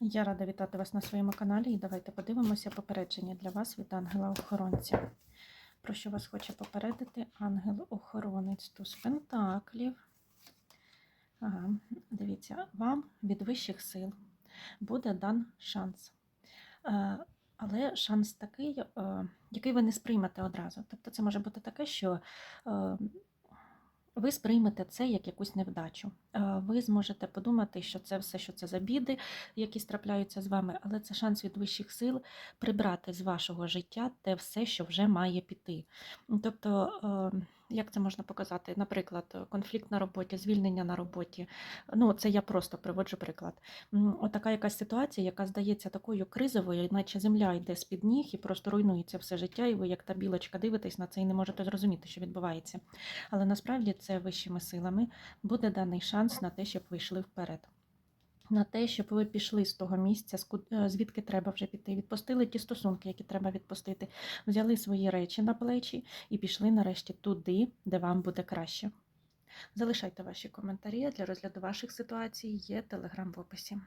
Я рада вітати вас на своєму каналі і давайте подивимося попередження для вас від ангела-охоронця. Про що вас хоче попередити ангел-охоронець туз пентаклів. Ага, дивіться, вам від вищих сил буде дан шанс. Е, Але шанс такий, е, який ви не сприймете одразу. Тобто це може бути таке, що е, ви сприймете це як якусь невдачу. Е, Ви зможете подумати, що це все, що це за біди, які трапляються з вами, але це шанс від вищих сил прибрати з вашого життя те все, що вже має піти. Тобто, е, як це можна показати? Наприклад, конфлікт на роботі, звільнення на роботі. Ну, це я просто приводжу приклад. Отака якась ситуація, яка здається такою кризовою, наче земля йде з-під ніг і просто руйнується все життя, і ви, як та білочка, дивитесь на це і не можете зрозуміти, що відбувається. Але насправді це вищими силами буде даний шанс на те, щоб ви йшли вперед. На те, щоб ви пішли з того місця, е, звідки треба вже піти, відпустили ті стосунки, які треба відпустити, взяли свої речі на плечі і пішли нарешті туди, де вам буде краще. Залишайте ваші коментарі для розгляду ваших ситуацій. Є телеграм в описі.